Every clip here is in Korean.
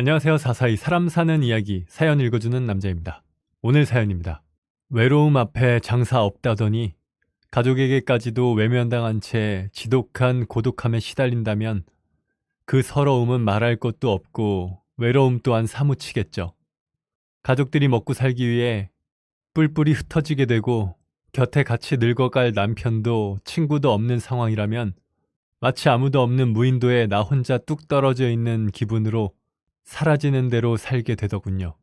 안녕하세요. 사사이 사람 사는 이야기 사연 읽어주는 남자입니다. 오늘 사연입니다. 외로움 앞에 장사 없다더니 가족에게까지도 외면당한 채 지독한 고독함에 시달린다면 그 서러움은 말할 것도 없고 외로움 또한 사무치겠죠. 가족들이 먹고 살기 위해 뿔뿔이 흩어지게 되고 곁에 같이 늙어갈 남편도 친구도 없는 상황이라면 마치 아무도 없는 무인도에 나 혼자 뚝 떨어져 있는 기분으로 사라지는 대로 살게 되더군요.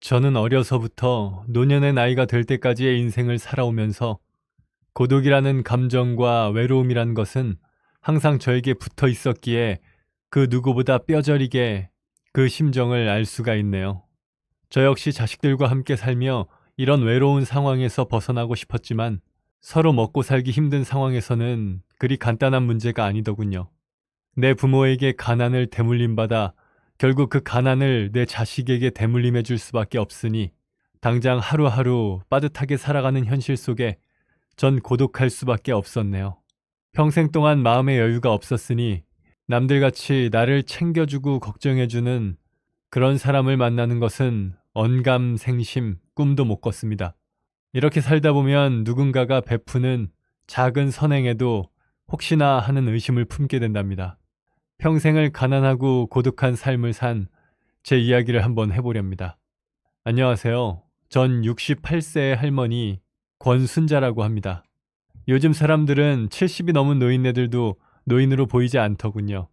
저는 어려서부터 노년의 나이가 될 때까지의 인생을 살아오면서 고독이라는 감정과 외로움이란 것은 항상 저에게 붙어 있었기에 그 누구보다 뼈저리게 그 심정을 알 수가 있네요. 저 역시 자식들과 함께 살며 이런 외로운 상황에서 벗어나고 싶었지만 서로 먹고 살기 힘든 상황에서는 그리 간단한 문제가 아니더군요. 내 부모에게 가난을 대물림받아 결국 그 가난을 내 자식에게 대물림해 줄 수밖에 없으니 당장 하루하루 빠듯하게 살아가는 현실 속에 전 고독할 수밖에 없었네요. 평생 동안 마음의 여유가 없었으니 남들같이 나를 챙겨주고 걱정해주는 그런 사람을 만나는 것은 언감 생심, 꿈도 못 꿨습니다. 이렇게 살다 보면 누군가가 베푸는 작은 선행에도 혹시나 하는 의심을 품게 된답니다. 평생을 가난하고 고독한 삶을 산 제 이야기를 한번 해보렵니다. 안녕하세요. 전 68세의 할머니 권순자라고 합니다. 요즘 사람들은 70이 넘은 노인네들도 노인으로 보이지 않더군요.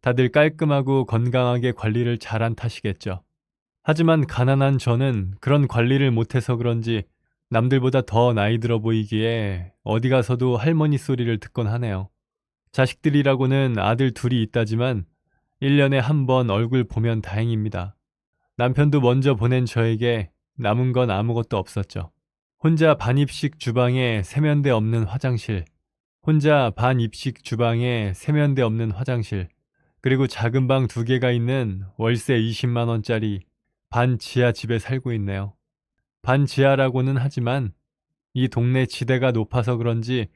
다들 깔끔하고 건강하게 관리를 잘한 탓이겠죠. 하지만 가난한 저는 그런 관리를 못해서 그런지 남들보다 더 나이 들어 보이기에 어디 가서도 할머니 소리를 듣곤 하네요. 자식들이라고는 아들 둘이 있다지만 1년에 한 번 얼굴 보면 다행입니다. 남편도 먼저 보낸 저에게 남은 건 아무것도 없었죠. 혼자 반입식 주방에 세면대 없는 화장실, 혼자 반입식 주방에 세면대 없는 화장실, 그리고 작은 방 두 개가 있는 월세 20만원짜리 반 지하 집에 살고 있네요. 반 지하라고는 하지만 이 동네 지대가 높아서 그런지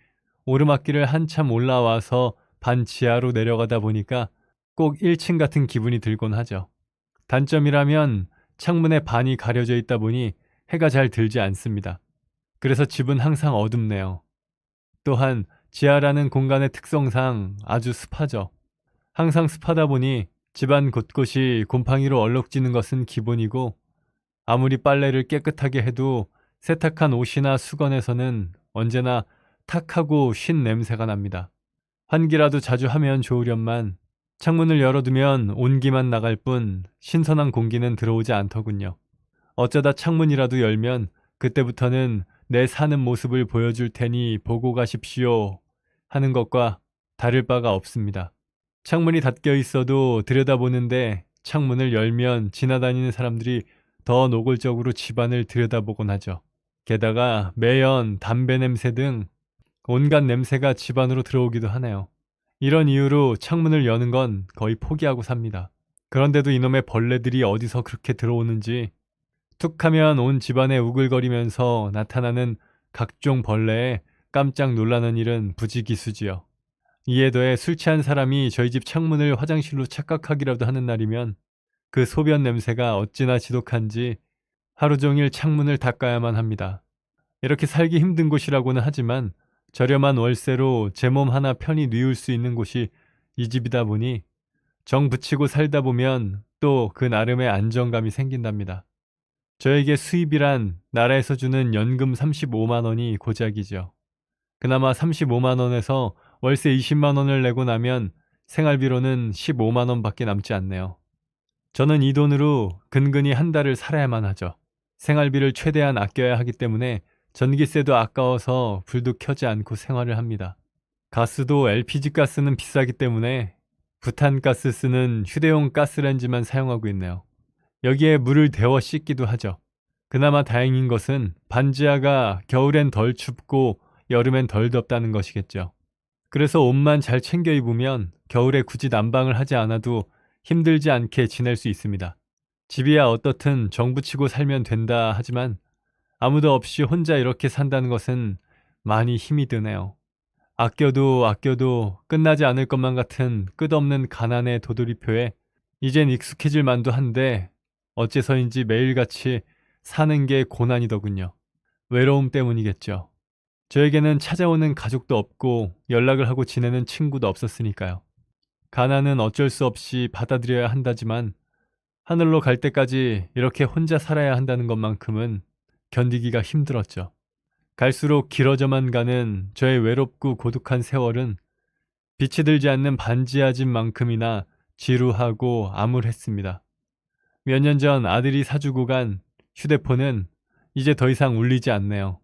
오르막길을 한참 올라와서 반 지하로 내려가다 보니까 꼭 1층 같은 기분이 들곤 하죠. 단점이라면 창문에 반이 가려져 있다 보니 해가 잘 들지 않습니다. 그래서 집은 항상 어둡네요. 또한 지하라는 공간의 특성상 아주 습하죠. 항상 습하다 보니 집안 곳곳이 곰팡이로 얼룩지는 것은 기본이고 아무리 빨래를 깨끗하게 해도 세탁한 옷이나 수건에서는 언제나 탁하고 쉰 냄새가 납니다. 환기라도 자주 하면 좋으련만 창문을 열어두면 온기만 나갈 뿐 신선한 공기는 들어오지 않더군요. 어쩌다 창문이라도 열면 그때부터는 내 사는 모습을 보여줄 테니 보고 가십시오 하는 것과 다를 바가 없습니다. 창문이 닫혀 있어도 들여다보는데 창문을 열면 지나다니는 사람들이 더 노골적으로 집안을 들여다보곤 하죠. 게다가 매연, 담배 냄새 등 온갖 냄새가 집 안으로 들어오기도 하네요. 이런 이유로 창문을 여는 건 거의 포기하고 삽니다. 그런데도 이놈의 벌레들이 어디서 그렇게 들어오는지 툭 하면 온 집안에 우글거리면서 나타나는 각종 벌레에 깜짝 놀라는 일은 부지기수지요. 이에 더해 술 취한 사람이 저희 집 창문을 화장실로 착각하기라도 하는 날이면 그 소변 냄새가 어찌나 지독한지 하루 종일 창문을 닦아야만 합니다. 이렇게 살기 힘든 곳이라고는 하지만 저렴한 월세로 제 몸 하나 편히 뉘울 수 있는 곳이 이 집이다 보니 정 붙이고 살다 보면 또 그 나름의 안정감이 생긴답니다. 저에게 수입이란 나라에서 주는 연금 35만 원이 고작이죠. 그나마 35만 원에서 월세 20만 원을 내고 나면 생활비로는 15만 원밖에 남지 않네요. 저는 이 돈으로 근근히 한 달을 살아야만 하죠. 생활비를 최대한 아껴야 하기 때문에 전기세도 아까워서 불도 켜지 않고 생활을 합니다. 가스도 LPG 가스는 비싸기 때문에 부탄가스 쓰는 휴대용 가스렌지만 사용하고 있네요. 여기에 물을 데워 씻기도 하죠. 그나마 다행인 것은 반지하가 겨울엔 덜 춥고 여름엔 덜 덥다는 것이겠죠. 그래서 옷만 잘 챙겨 입으면 겨울에 굳이 난방을 하지 않아도 힘들지 않게 지낼 수 있습니다. 집이야 어떻든 정부치고 살면 된다 하지만 아무도 없이 혼자 이렇게 산다는 것은 많이 힘이 드네요. 아껴도 아껴도 끝나지 않을 것만 같은 끝없는 가난의 도돌이표에 이젠 익숙해질 만도 한데 어째서인지 매일같이 사는 게 고난이더군요. 외로움 때문이겠죠. 저에게는 찾아오는 가족도 없고 연락을 하고 지내는 친구도 없었으니까요. 가난은 어쩔 수 없이 받아들여야 한다지만 하늘로 갈 때까지 이렇게 혼자 살아야 한다는 것만큼은 견디기가 힘들었죠. 갈수록 길어져만 가는 저의 외롭고 고독한 세월은 빛이 들지 않는 반지하 집만큼이나 지루하고 암울했습니다. 몇 년 전 아들이 사주고 간 휴대폰은 이제 더 이상 울리지 않네요.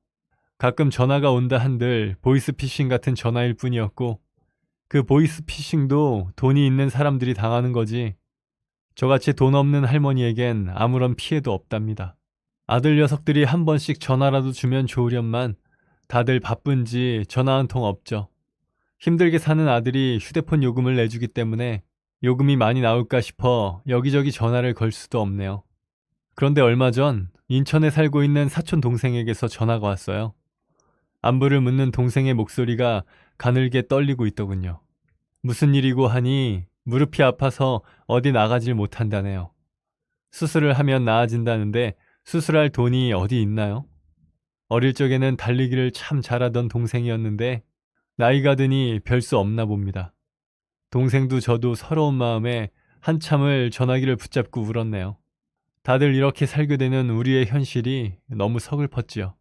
가끔 전화가 온다 한들 보이스피싱 같은 전화일 뿐이었고 그 보이스피싱도 돈이 있는 사람들이 당하는 거지 저같이 돈 없는 할머니에겐 아무런 피해도 없답니다. 아들 녀석들이 한 번씩 전화라도 주면 좋으련만 다들 바쁜지 전화 한 통 없죠. 힘들게 사는 아들이 휴대폰 요금을 내주기 때문에 요금이 많이 나올까 싶어 여기저기 전화를 걸 수도 없네요. 그런데 얼마 전 인천에 살고 있는 사촌 동생에게서 전화가 왔어요. 안부를 묻는 동생의 목소리가 가늘게 떨리고 있더군요. 무슨 일이고 하니 무릎이 아파서 어디 나가질 못한다네요. 수술을 하면 나아진다는데 수술할 돈이 어디 있나요? 어릴 적에는 달리기를 참 잘하던 동생이었는데 나이가 드니 별 수 없나 봅니다. 동생도 저도 서러운 마음에 한참을 전화기를 붙잡고 울었네요. 다들 이렇게 살게 되는 우리의 현실이 너무 서글펐지요.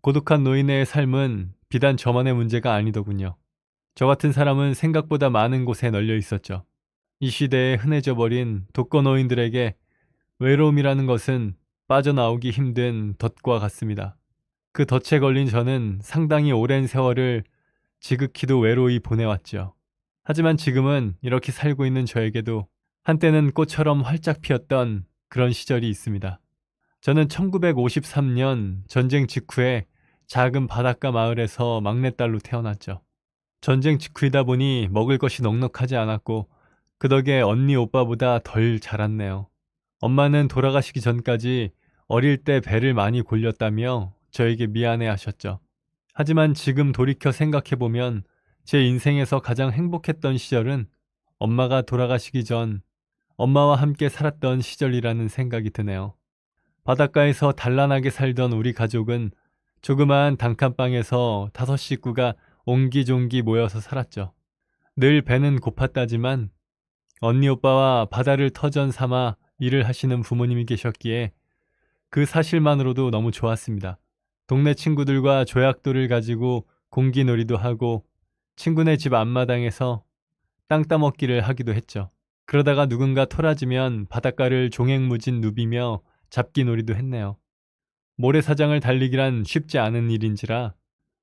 고독한 노인의 삶은 비단 저만의 문제가 아니더군요. 저 같은 사람은 생각보다 많은 곳에 널려 있었죠. 이 시대에 흔해져 버린 독거 노인들에게 외로움이라는 것은 빠져나오기 힘든 덫과 같습니다. 그 덫에 걸린 저는 상당히 오랜 세월을 지극히도 외로이 보내왔죠. 하지만 지금은 이렇게 살고 있는 저에게도 한때는 꽃처럼 활짝 피었던 그런 시절이 있습니다. 저는 1953년 전쟁 직후에 작은 바닷가 마을에서 막내딸로 태어났죠. 전쟁 직후이다 보니 먹을 것이 넉넉하지 않았고 그 덕에 언니 오빠보다 덜 자랐네요. 엄마는 돌아가시기 전까지 어릴 때 배를 많이 골렸다며 저에게 미안해 하셨죠. 하지만 지금 돌이켜 생각해보면 제 인생에서 가장 행복했던 시절은 엄마가 돌아가시기 전 엄마와 함께 살았던 시절이라는 생각이 드네요. 바닷가에서 단란하게 살던 우리 가족은 조그마한 단칸방에서 다섯 식구가 옹기종기 모여서 살았죠. 늘 배는 고팠다지만 언니 오빠와 바다를 터전 삼아 일을 하시는 부모님이 계셨기에 그 사실만으로도 너무 좋았습니다. 동네 친구들과 조약돌을 가지고 공기놀이도 하고 친구네 집 앞마당에서 땅 따먹기를 하기도 했죠. 그러다가 누군가 토라지면 바닷가를 종횡무진 누비며 잡기놀이도 했네요. 모래사장을 달리기란 쉽지 않은 일인지라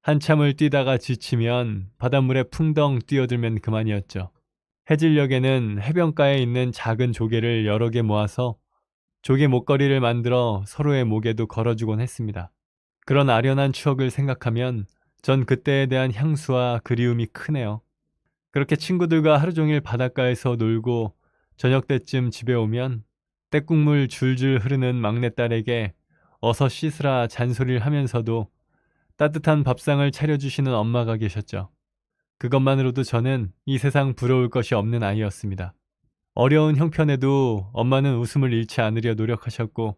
한참을 뛰다가 지치면 바닷물에 풍덩 뛰어들면 그만이었죠. 해질녘에는 해변가에 있는 작은 조개를 여러 개 모아서 조개 목걸이를 만들어 서로의 목에도 걸어주곤 했습니다. 그런 아련한 추억을 생각하면 전 그때에 대한 향수와 그리움이 크네요. 그렇게 친구들과 하루 종일 바닷가에서 놀고 저녁 때쯤 집에 오면 때국물 줄줄 흐르는 막내딸에게 어서 씻으라 잔소리를 하면서도 따뜻한 밥상을 차려주시는 엄마가 계셨죠. 그것만으로도 저는 이 세상 부러울 것이 없는 아이였습니다. 어려운 형편에도 엄마는 웃음을 잃지 않으려 노력하셨고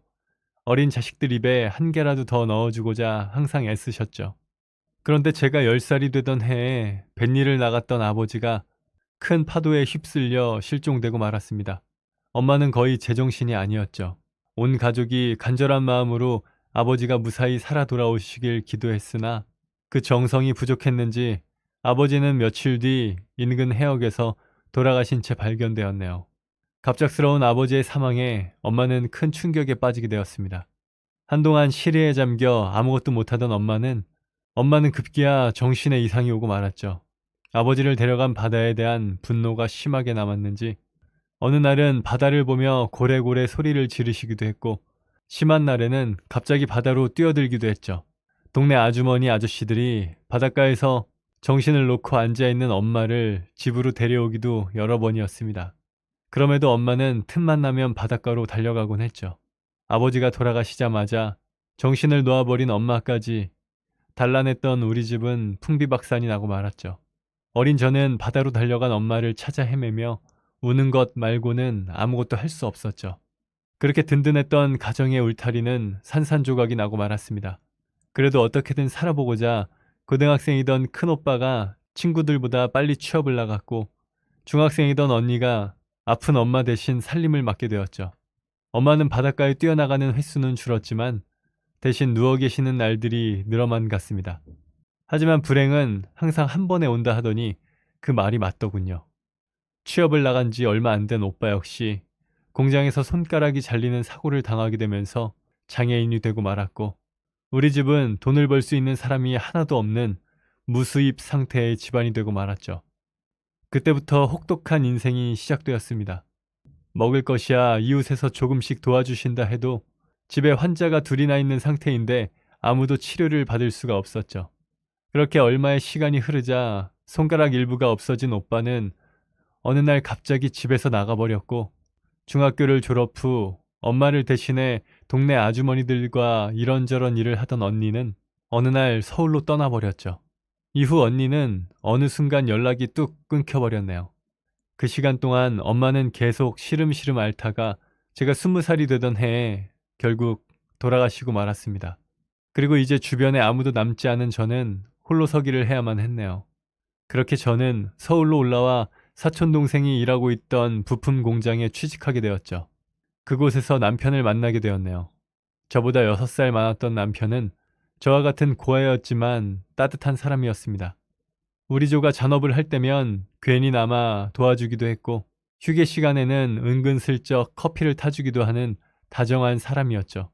어린 자식들 입에 한 개라도 더 넣어주고자 항상 애쓰셨죠. 그런데 제가 10살이 되던 해에 뱃일을 나갔던 아버지가 큰 파도에 휩쓸려 실종되고 말았습니다. 엄마는 거의 제정신이 아니었죠. 온 가족이 간절한 마음으로 아버지가 무사히 살아 돌아오시길 기도했으나 그 정성이 부족했는지 아버지는 며칠 뒤 인근 해역에서 돌아가신 채 발견되었네요. 갑작스러운 아버지의 사망에 엄마는 큰 충격에 빠지게 되었습니다. 한동안 시리에 잠겨 아무것도 못하던 엄마는 엄마는 급기야 정신에 이상이 오고 말았죠. 아버지를 데려간 바다에 대한 분노가 심하게 남았는지 어느 날은 바다를 보며 고래고래 소리를 지르시기도 했고 심한 날에는 갑자기 바다로 뛰어들기도 했죠. 동네 아주머니 아저씨들이 바닷가에서 정신을 놓고 앉아있는 엄마를 집으로 데려오기도 여러 번이었습니다. 그럼에도 엄마는 틈만 나면 바닷가로 달려가곤 했죠. 아버지가 돌아가시자마자 정신을 놓아버린 엄마까지 단란했던 우리 집은 풍비박산이 나고 말았죠. 어린 저는 바다로 달려간 엄마를 찾아 헤매며 우는 것 말고는 아무것도 할 수 없었죠. 그렇게 든든했던 가정의 울타리는 산산조각이 나고 말았습니다. 그래도 어떻게든 살아보고자 고등학생이던 큰오빠가 친구들보다 빨리 취업을 나갔고 중학생이던 언니가 아픈 엄마 대신 살림을 맡게 되었죠. 엄마는 바닷가에 뛰어나가는 횟수는 줄었지만 대신 누워 계시는 날들이 늘어만 갔습니다. 하지만 불행은 항상 한 번에 온다 하더니 그 말이 맞더군요. 취업을 나간 지 얼마 안 된 오빠 역시 공장에서 손가락이 잘리는 사고를 당하게 되면서 장애인이 되고 말았고 우리 집은 돈을 벌 수 있는 사람이 하나도 없는 무수입 상태의 집안이 되고 말았죠. 그때부터 혹독한 인생이 시작되었습니다. 먹을 것이야 이웃에서 조금씩 도와주신다 해도 집에 환자가 둘이나 있는 상태인데 아무도 치료를 받을 수가 없었죠. 그렇게 얼마의 시간이 흐르자 손가락 일부가 없어진 오빠는 어느 날 갑자기 집에서 나가버렸고 중학교를 졸업 후 엄마를 대신해 동네 아주머니들과 이런저런 일을 하던 언니는 어느 날 서울로 떠나버렸죠. 이후 언니는 어느 순간 연락이 뚝 끊겨버렸네요. 그 시간 동안 엄마는 계속 시름시름 앓다가 제가 스무 살이 되던 해에 결국 돌아가시고 말았습니다. 그리고 이제 주변에 아무도 남지 않은 저는 홀로 서기를 해야만 했네요. 그렇게 저는 서울로 올라와 사촌 동생이 일하고 있던 부품 공장에 취직하게 되었죠. 그곳에서 남편을 만나게 되었네요. 저보다 6살 많았던 남편은 저와 같은 고아였지만 따뜻한 사람이었습니다. 우리 조가 잔업을 할 때면 괜히 남아 도와주기도 했고 휴게 시간에는 은근슬쩍 커피를 타주기도 하는 다정한 사람이었죠.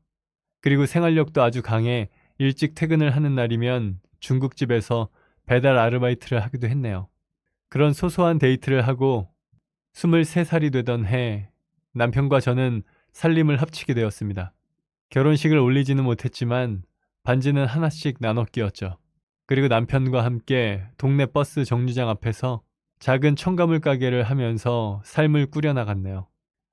그리고 생활력도 아주 강해 일찍 퇴근을 하는 날이면 중국집에서 배달 아르바이트를 하기도 했네요. 그런 소소한 데이트를 하고 23살이 되던 해 남편과 저는 살림을 합치게 되었습니다. 결혼식을 올리지는 못했지만 반지는 하나씩 나눠 끼었죠. 그리고 남편과 함께 동네 버스 정류장 앞에서 작은 첨가물 가게를 하면서 삶을 꾸려나갔네요.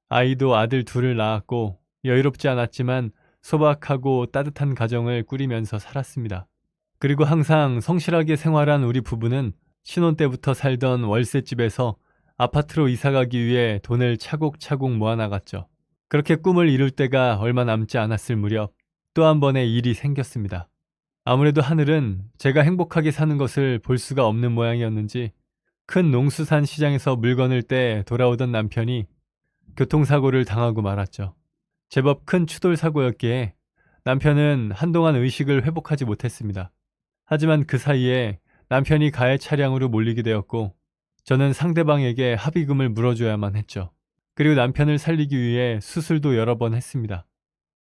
아이도 아들 둘을 낳았고 여유롭지 않았지만 소박하고 따뜻한 가정을 꾸리면서 살았습니다. 그리고 항상 성실하게 생활한 우리 부부는 신혼 때부터 살던 월세집에서 아파트로 이사가기 위해 돈을 차곡차곡 모아나갔죠. 그렇게 꿈을 이룰 때가 얼마 남지 않았을 무렵 또 한 번의 일이 생겼습니다. 아무래도 하늘은 제가 행복하게 사는 것을 볼 수가 없는 모양이었는지 큰 농수산 시장에서 물건을 떼 돌아오던 남편이 교통사고를 당하고 말았죠. 제법 큰 추돌 사고였기에 남편은 한동안 의식을 회복하지 못했습니다. 하지만 그 사이에 남편이 가해 차량으로 몰리게 되었고 저는 상대방에게 합의금을 물어줘야만 했죠. 그리고 남편을 살리기 위해 수술도 여러 번 했습니다.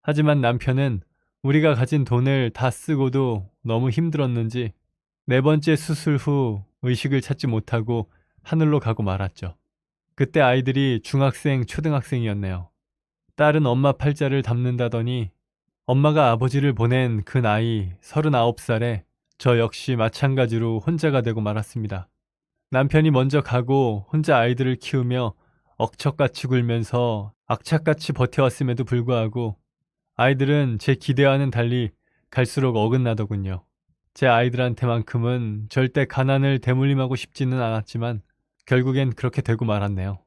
하지만 남편은 우리가 가진 돈을 다 쓰고도 너무 힘들었는지 네 번째 수술 후 의식을 찾지 못하고 하늘로 가고 말았죠. 그때 아이들이 중학생, 초등학생이었네요. 딸은 엄마 팔자를 담는다더니 엄마가 아버지를 보낸 그 나이 39살에 저 역시 마찬가지로 혼자가 되고 말았습니다. 남편이 먼저 가고 혼자 아이들을 키우며 억척같이 굴면서 악착같이 버텨왔음에도 불구하고 아이들은 제 기대와는 달리 갈수록 어긋나더군요. 제 아이들한테만큼은 절대 가난을 대물림하고 싶지는 않았지만 결국엔 그렇게 되고 말았네요.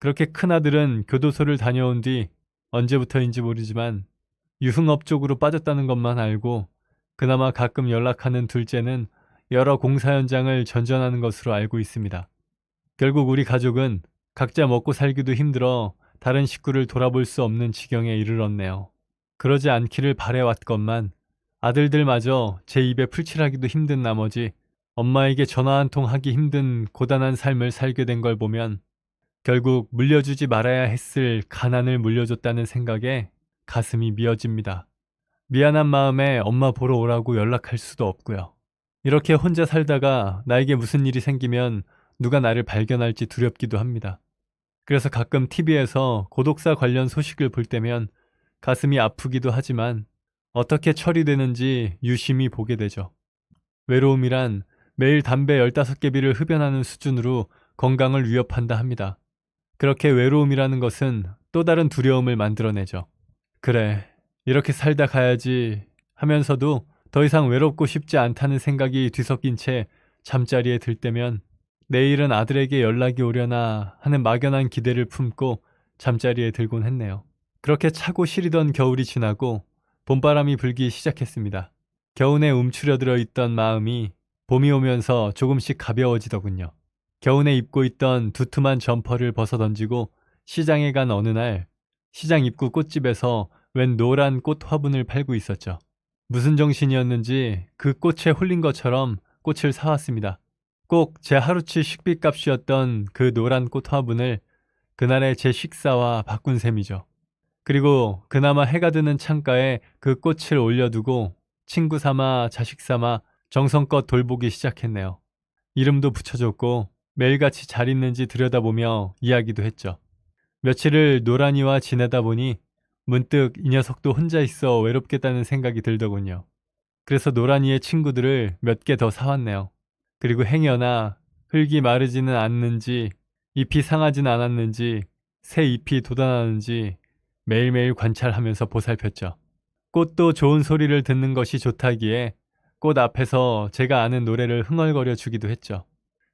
그렇게 큰아들은 교도소를 다녀온 뒤 언제부터인지 모르지만 유흥업 쪽으로 빠졌다는 것만 알고 그나마 가끔 연락하는 둘째는 여러 공사 현장을 전전하는 것으로 알고 있습니다. 결국 우리 가족은 각자 먹고 살기도 힘들어 다른 식구를 돌아볼 수 없는 지경에 이르렀네요. 그러지 않기를 바래왔건만 아들들마저 제 입에 풀칠하기도 힘든 나머지 엄마에게 전화 한 통 하기 힘든 고단한 삶을 살게 된 걸 보면 결국 물려주지 말아야 했을 가난을 물려줬다는 생각에 가슴이 미어집니다. 미안한 마음에 엄마 보러 오라고 연락할 수도 없고요. 이렇게 혼자 살다가 나에게 무슨 일이 생기면 누가 나를 발견할지 두렵기도 합니다. 그래서 가끔 TV에서 고독사 관련 소식을 볼 때면 가슴이 아프기도 하지만 어떻게 처리되는지 유심히 보게 되죠. 외로움이란 매일 담배 15개비를 흡연하는 수준으로 건강을 위협한다 합니다. 그렇게 외로움이라는 것은 또 다른 두려움을 만들어내죠. 그래, 이렇게 살다 가야지 하면서도 더 이상 외롭고 싶지 않다는 생각이 뒤섞인 채 잠자리에 들 때면 내일은 아들에게 연락이 오려나 하는 막연한 기대를 품고 잠자리에 들곤 했네요. 그렇게 차고 시리던 겨울이 지나고 봄바람이 불기 시작했습니다. 겨우내 움츠려들어 있던 마음이 봄이 오면서 조금씩 가벼워지더군요. 겨우내 입고 있던 두툼한 점퍼를 벗어 던지고 시장에 간 어느 날 시장 입구 꽃집에서 웬 노란 꽃 화분을 팔고 있었죠. 무슨 정신이었는지 그 꽃에 홀린 것처럼 꽃을 사왔습니다. 꼭 제 하루치 식비값이었던 그 노란 꽃 화분을 그날의 제 식사와 바꾼 셈이죠. 그리고 그나마 해가 드는 창가에 그 꽃을 올려두고 친구 삼아 자식 삼아 정성껏 돌보기 시작했네요. 이름도 붙여줬고 매일같이 잘 있는지 들여다보며 이야기도 했죠. 며칠을 노란이와 지내다 보니 문득 이 녀석도 혼자 있어 외롭겠다는 생각이 들더군요. 그래서 노란이의 친구들을 몇 개 더 사왔네요. 그리고 행여나 흙이 마르지는 않는지 잎이 상하진 않았는지 새 잎이 돋아나는지 매일매일 관찰하면서 보살폈죠. 꽃도 좋은 소리를 듣는 것이 좋다기에 꽃 앞에서 제가 아는 노래를 흥얼거려 주기도 했죠.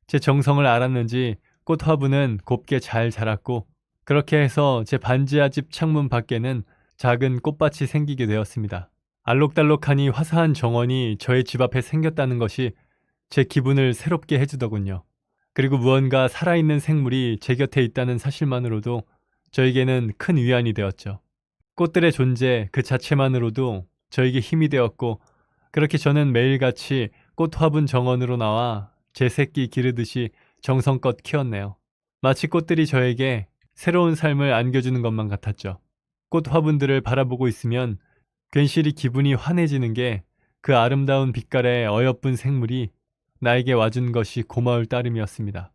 제 정성을 알았는지 꽃 화분은 곱게 잘 자랐고 그렇게 해서 제 반지하 집 창문 밖에는 작은 꽃밭이 생기게 되었습니다. 알록달록하니 화사한 정원이 저의 집 앞에 생겼다는 것이 제 기분을 새롭게 해주더군요. 그리고 무언가 살아있는 생물이 제 곁에 있다는 사실만으로도 저에게는 큰 위안이 되었죠. 꽃들의 존재 그 자체만으로도 저에게 힘이 되었고 그렇게 저는 매일같이 꽃 화분 정원으로 나와 제 새끼 기르듯이 정성껏 키웠네요. 마치 꽃들이 저에게 새로운 삶을 안겨주는 것만 같았죠. 꽃 화분들을 바라보고 있으면 괜시리 기분이 환해지는 게 그 아름다운 빛깔의 어여쁜 생물이 나에게 와준 것이 고마울 따름이었습니다.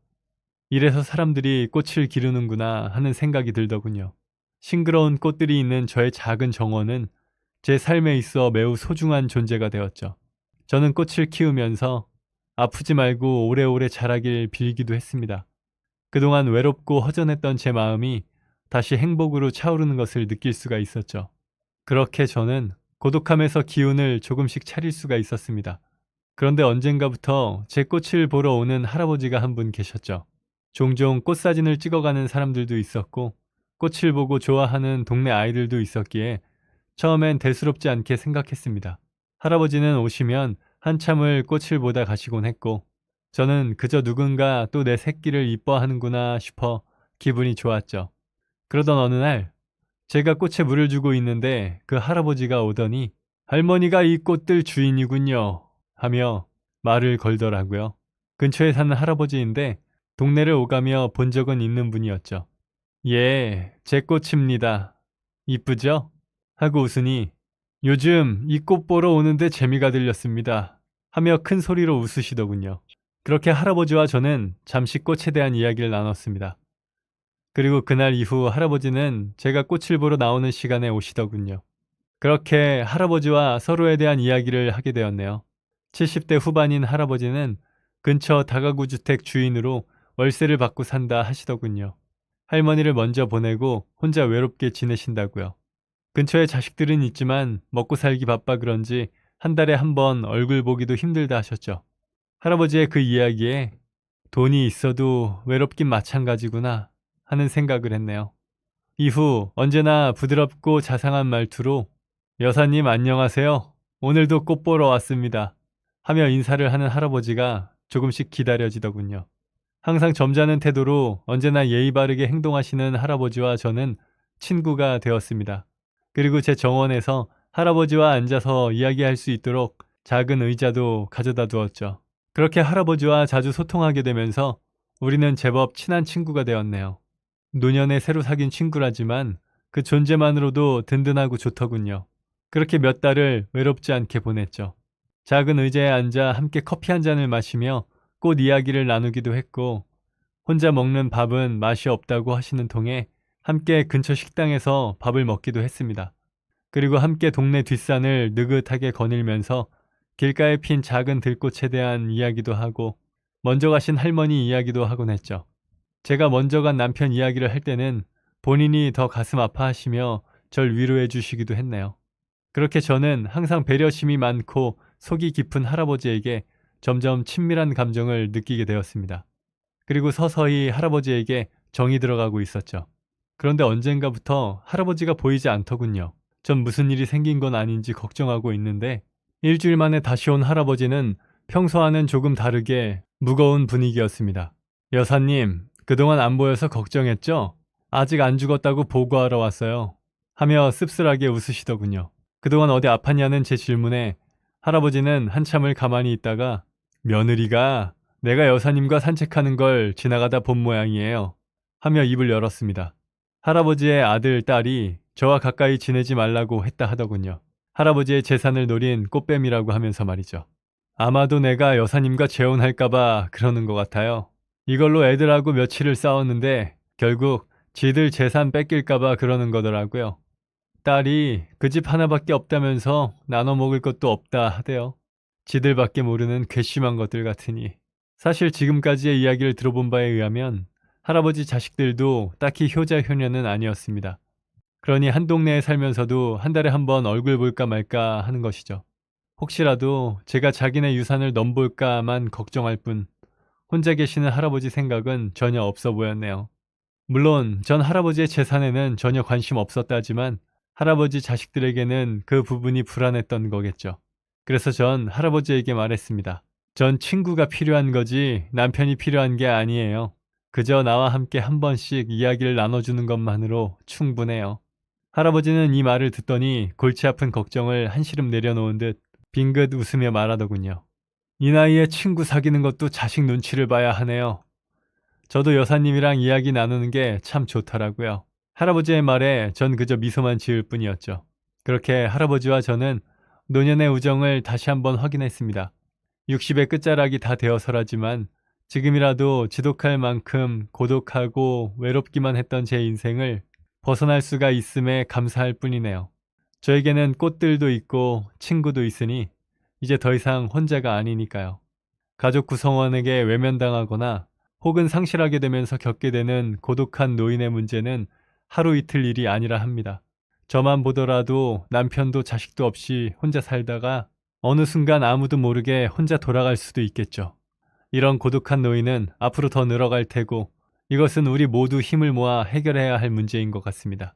이래서 사람들이 꽃을 기르는구나 하는 생각이 들더군요. 싱그러운 꽃들이 있는 저의 작은 정원은 제 삶에 있어 매우 소중한 존재가 되었죠. 저는 꽃을 키우면서 아프지 말고 오래오래 자라길 빌기도 했습니다. 그동안 외롭고 허전했던 제 마음이 다시 행복으로 차오르는 것을 느낄 수가 있었죠. 그렇게 저는 고독함에서 기운을 조금씩 차릴 수가 있었습니다. 그런데 언젠가부터 제 꽃을 보러 오는 할아버지가 한 분 계셨죠. 종종 꽃 사진을 찍어가는 사람들도 있었고 꽃을 보고 좋아하는 동네 아이들도 있었기에 처음엔 대수롭지 않게 생각했습니다. 할아버지는 오시면 한참을 꽃을 보다 가시곤 했고 저는 그저 누군가 또 내 새끼를 이뻐하는구나 싶어 기분이 좋았죠. 그러던 어느 날 제가 꽃에 물을 주고 있는데 그 할아버지가 오더니 할머니가 이 꽃들 주인이군요 하며 말을 걸더라고요. 근처에 사는 할아버지인데 동네를 오가며 본 적은 있는 분이었죠. 예, 제 꽃입니다. 이쁘죠? 하고 웃으니 요즘 이 꽃 보러 오는데 재미가 들렸습니다. 하며 큰 소리로 웃으시더군요. 그렇게 할아버지와 저는 잠시 꽃에 대한 이야기를 나눴습니다. 그리고 그날 이후 할아버지는 제가 꽃을 보러 나오는 시간에 오시더군요. 그렇게 할아버지와 서로에 대한 이야기를 하게 되었네요. 70대 후반인 할아버지는 근처 다가구 주택 주인으로 월세를 받고 산다 하시더군요. 할머니를 먼저 보내고 혼자 외롭게 지내신다고요. 근처에 자식들은 있지만 먹고 살기 바빠 그런지 한 달에 한 번 얼굴 보기도 힘들다 하셨죠. 할아버지의 그 이야기에 돈이 있어도 외롭긴 마찬가지구나 하는 생각을 했네요. 이후 언제나 부드럽고 자상한 말투로 여사님 안녕하세요. 오늘도 꽃 보러 왔습니다. 하며 인사를 하는 할아버지가 조금씩 기다려지더군요. 항상 점잖은 태도로 언제나 예의 바르게 행동하시는 할아버지와 저는 친구가 되었습니다. 그리고 제 정원에서 할아버지와 앉아서 이야기할 수 있도록 작은 의자도 가져다 두었죠. 그렇게 할아버지와 자주 소통하게 되면서 우리는 제법 친한 친구가 되었네요. 노년에 새로 사귄 친구라지만 그 존재만으로도 든든하고 좋더군요. 그렇게 몇 달을 외롭지 않게 보냈죠. 작은 의자에 앉아 함께 커피 한 잔을 마시며 꽃 이야기를 나누기도 했고 혼자 먹는 밥은 맛이 없다고 하시는 통에 함께 근처 식당에서 밥을 먹기도 했습니다. 그리고 함께 동네 뒷산을 느긋하게 거닐면서 길가에 핀 작은 들꽃에 대한 이야기도 하고 먼저 가신 할머니 이야기도 하곤 했죠. 제가 먼저 간 남편 이야기를 할 때는 본인이 더 가슴 아파하시며 절 위로해 주시기도 했네요. 그렇게 저는 항상 배려심이 많고 속이 깊은 할아버지에게 점점 친밀한 감정을 느끼게 되었습니다. 그리고 서서히 할아버지에게 정이 들어가고 있었죠. 그런데 언젠가부터 할아버지가 보이지 않더군요. 전 무슨 일이 생긴 건 아닌지 걱정하고 있는데 일주일 만에 다시 온 할아버지는 평소와는 조금 다르게 무거운 분위기였습니다. 여사님, 그동안 안 보여서 걱정했죠? 아직 안 죽었다고 보고하러 왔어요. 하며 씁쓸하게 웃으시더군요. 그동안 어디 아팠냐는 제 질문에 할아버지는 한참을 가만히 있다가 며느리가 내가 여사님과 산책하는 걸 지나가다 본 모양이에요. 하며 입을 열었습니다. 할아버지의 아들, 딸이 저와 가까이 지내지 말라고 했다 하더군요. 할아버지의 재산을 노린 꽃뱀이라고 하면서 말이죠. 아마도 내가 여사님과 재혼할까봐 그러는 것 같아요. 이걸로 애들하고 며칠을 싸웠는데 결국 지들 재산 뺏길까봐 그러는 거더라고요. 딸이 그 집 하나밖에 없다면서 나눠 먹을 것도 없다 하대요. 지들밖에 모르는 괘씸한 것들 같으니. 사실 지금까지의 이야기를 들어본 바에 의하면 할아버지 자식들도 딱히 효자 효녀는 아니었습니다. 그러니 한 동네에 살면서도 한 달에 한 번 얼굴 볼까 말까 하는 것이죠. 혹시라도 제가 자기네 유산을 넘볼까만 걱정할 뿐 혼자 계시는 할아버지 생각은 전혀 없어 보였네요. 물론 전 할아버지의 재산에는 전혀 관심 없었다지만 할아버지 자식들에게는 그 부분이 불안했던 거겠죠. 그래서 전 할아버지에게 말했습니다. 전 친구가 필요한 거지 남편이 필요한 게 아니에요. 그저 나와 함께 한 번씩 이야기를 나눠주는 것만으로 충분해요. 할아버지는 이 말을 듣더니 골치 아픈 걱정을 한시름 내려놓은 듯 빙긋 웃으며 말하더군요. 이 나이에 친구 사귀는 것도 자식 눈치를 봐야 하네요. 저도 여사님이랑 이야기 나누는 게 참 좋더라고요. 할아버지의 말에 전 그저 미소만 지을 뿐이었죠. 그렇게 할아버지와 저는 노년의 우정을 다시 한번 확인했습니다. 60의 끝자락이 다 되어서라지만 지금이라도 지독할 만큼 고독하고 외롭기만 했던 제 인생을 벗어날 수가 있음에 감사할 뿐이네요. 저에게는 꽃들도 있고 친구도 있으니 이제 더 이상 혼자가 아니니까요. 가족 구성원에게 외면당하거나 혹은 상실하게 되면서 겪게 되는 고독한 노인의 문제는 하루 이틀 일이 아니라 합니다. 저만 보더라도 남편도 자식도 없이 혼자 살다가 어느 순간 아무도 모르게 혼자 돌아갈 수도 있겠죠. 이런 고독한 노인은 앞으로 더 늘어갈 테고 이것은 우리 모두 힘을 모아 해결해야 할 문제인 것 같습니다.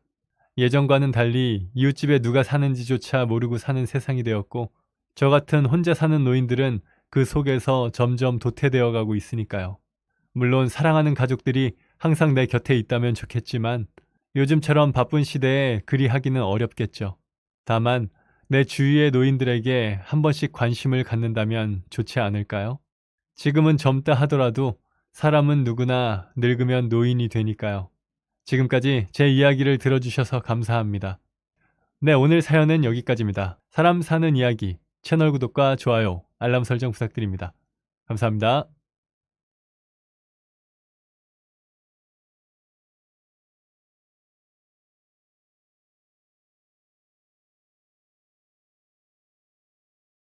예전과는 달리 이웃집에 누가 사는지조차 모르고 사는 세상이 되었고 저 같은 혼자 사는 노인들은 그 속에서 점점 도태되어 가고 있으니까요. 물론 사랑하는 가족들이 항상 내 곁에 있다면 좋겠지만 요즘처럼 바쁜 시대에 그리 하기는 어렵겠죠. 다만 내 주위의 노인들에게 한 번씩 관심을 갖는다면 좋지 않을까요? 지금은 젊다 하더라도 사람은 누구나 늙으면 노인이 되니까요. 지금까지 제 이야기를 들어주셔서 감사합니다. 네, 오늘 사연은 여기까지입니다. 사람 사는 이야기, 채널 구독과 좋아요, 알람 설정 부탁드립니다. 감사합니다.